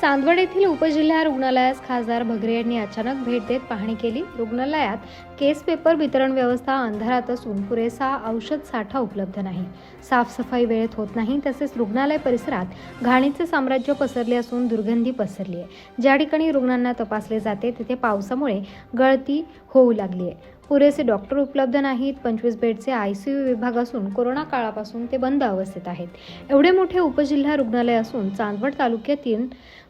चांदवड येथील उपजिल्हा रुग्णालयास खासदार भगरे यांनी अचानक भेट देत पाहणी केली. रुग्णालयात केस पेपर वितरण व्यवस्था अंधारात असून पुरेसा औषध साठा उपलब्ध नाही. साफसफाई वेळेत होत नाही तसेच रुग्णालय परिसरात घाणीचे साम्राज्य पसरले असून दुर्गंधी पसरली आहे. ज्या ठिकाणी रुग्णांना तपासले जाते तिथे पावसामुळे गळती होऊ लागली आहे. पुरेसे डॉक्टर उपलब्ध नाहीत. पंचवीस बेडचे आय सी यू विभाग असून कोरोना काळापासून ते बंद अवस्थेत आहेत. एवढे मोठे उपजिल्हा रुग्णालय असून चांदवड तालुक्यातील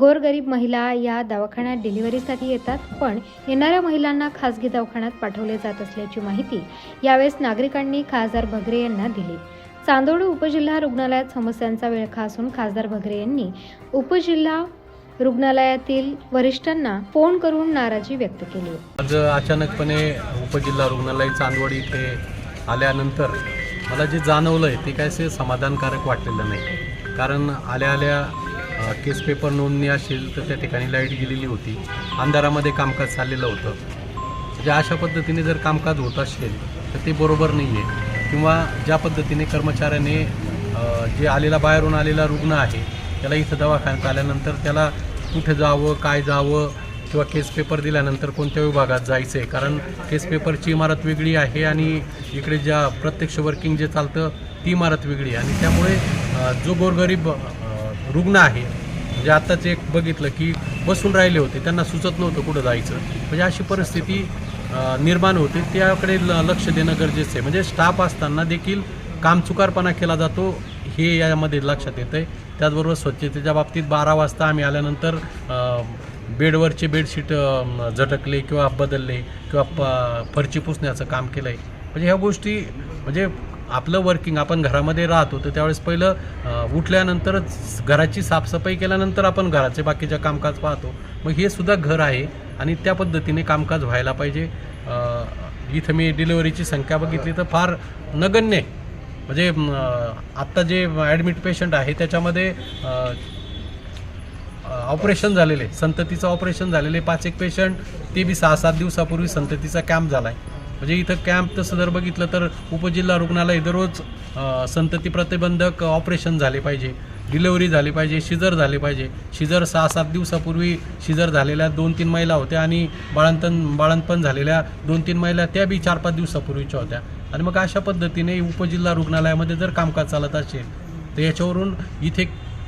गोरगरीब महिला या दवाखान्यात डिलिव्हरीसाठी येतात पण येणाऱ्या महिलांना खासगी दवाखान्यात पाठवले जात असल्याची माहिती यावेळेस नागरिकांनी खासदार भगरे यांना दिली. चांदोड उपजिल्हा रुग्णालयात समस्यांचा विळखा असून खासदार भगरे यांनी उपजिल्हा रुग्णालयातील वरिष्ठांना फोन करून नाराजी व्यक्त केली. आज अचानकपणे उपजिल्हा रुग्णालय चांदवड इथे आल्यानंतर मला जे जाणवलं आहे ते काय असे समाधानकारक वाटलेलं नाही. कारण आल्या आल्या केस पेपर नोंदणी असेल तर त्या ठिकाणी लाइट गेलेली होती. अंधारामध्ये कामकाज चाललेलं होतं. म्हणजे अशा पद्धतीने जर कामकाज होत असेल तर ते बरोबर नाही आहे किंवा ज्या पद्धतीने कर्मचाऱ्याने जे आलेला बाहेरून आलेला रुग्ण आहे त्याला इथं दवाखान्यात आल्यानंतर त्याला कुठे जावं काय जावं किंवा केस पेपर दिल्यानंतर कोणत्या विभागात जायचं आहे कारण केस पेपरची इमारत वेगळी आहे आणि इकडे ज्या प्रत्यक्ष वर्किंग जे चालतं ती इमारत वेगळी आहे. आणि त्यामुळे जो गोरगरीब रुग्ण आहे म्हणजे आत्ताच एक बघितलं की बसून राहिले होते त्यांना सुचत नव्हतं कुठं जायचं. म्हणजे अशी परिस्थिती निर्माण होते. त्याकडे ल लक्ष देणं गरजेचं आहे. म्हणजे स्टाफ असताना देखील कामचुकारपणा केला जातो हे यामध्ये लक्षात येतं आहे त्याचबरोबर स्वच्छतेच्या बाबतीत बारा वाजता आम्ही आल्यानंतर बेडवरचे बेडशीट झटकले किंवा बदलले किंवा प फरची पुसण्याचं काम केलं आहे म्हणजे ह्या गोष्टी म्हणजे आपलं वर्किंग आपण घरामध्ये राहतो तर त्यावेळेस पहिलं उठल्यानंतरच घराची साफसफाई केल्यानंतर आपण घराचे बाकीच्या कामकाज पाहतो. मग हे सुद्धा घर आहे आणि त्या पद्धतीने कामकाज व्हायला पाहिजे. इथं मी डिलिव्हरीची संख्या बघितली तर फार नगण्य आहे. म्हणजे आत्ता जे ॲडमिट पेशंट आहे त्याच्यामध्ये ऑपरेशन झालेले संततीचं ऑपरेशन झालेले पाच एक पेशंट ते बी सहा सात दिवसापूर्वी संततीचा कॅम्प झाला आहे म्हणजे इथं कॅम्प तसं जर बघितलं तर उपजिल्हा रुग्णालय दररोज संतती प्रतिबंधक ऑपरेशन झाले पाहिजे. डिलेवरी झाली पाहिजे शिजर झाले पाहिजे. शिजर सहा सात दिवसापूर्वी शिजर झालेल्या दोन तीन महिला होत्या आणि बाळंतन बाळंतपण झालेल्या दोन तीन महिला त्या बी चार पाच दिवसापूर्वीच्या होत्या. आणि मग अशा पद्धतीने उपजिल्हा रुग्णालयामध्ये जर कामकाज चालत असेल तर याच्यावरून इथे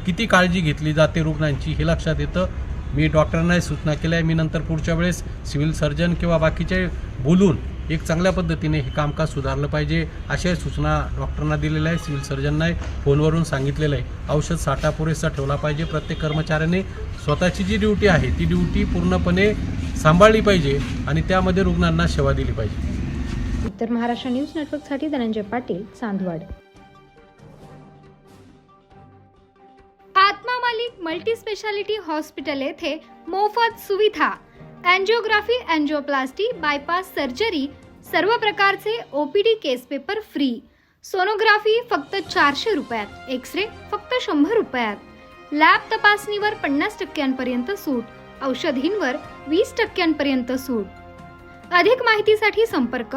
किती काळजी घेतली जाते रुग्णांची हे लक्षात येतं. मी डॉक्टरांनाही सूचना केल्या आहे. मी नंतर पुढच्या वेळेस सिव्हिल सर्जन किंवा बाकीचे बोलून एक चांगल्या पद्धतीने हे कामकाज सुधारलं पाहिजे अशा सूचना डॉक्टरांना दिलेल्या आहे सिव्हिल सर्जननाही फोनवरून सांगितलेलं आहे. औषध साठा पुरेसा ठेवला पाहिजे. प्रत्येक कर्मचाऱ्याने स्वतःची जी ड्युटी आहे ती ड्युटी पूर्णपणे सांभाळली पाहिजे आणि त्यामध्ये रुग्णांना सेवा दिली पाहिजे. उत्तर महाराष्ट्र न्यूज नेटवर्कसाठी Dhananjay Patil Chandwad. Atma Malik multi speciality hospital येथे मोफत सुविधा. अँजिओग्राफी अँजिओप्लास्टी बायपास सर्जरी सर्व प्रकारचे OPD case paper free. Sonography फक्त चारशे रुपयात एक्सरे फक्त शंभर रुपयात. लॅब तपासणीवर पन्नास टक्क्यांपर्यंत सूट औषधींवर वीस टक्क्यांपर्यंत सूट. अधिक माहितीसाठी संपर्क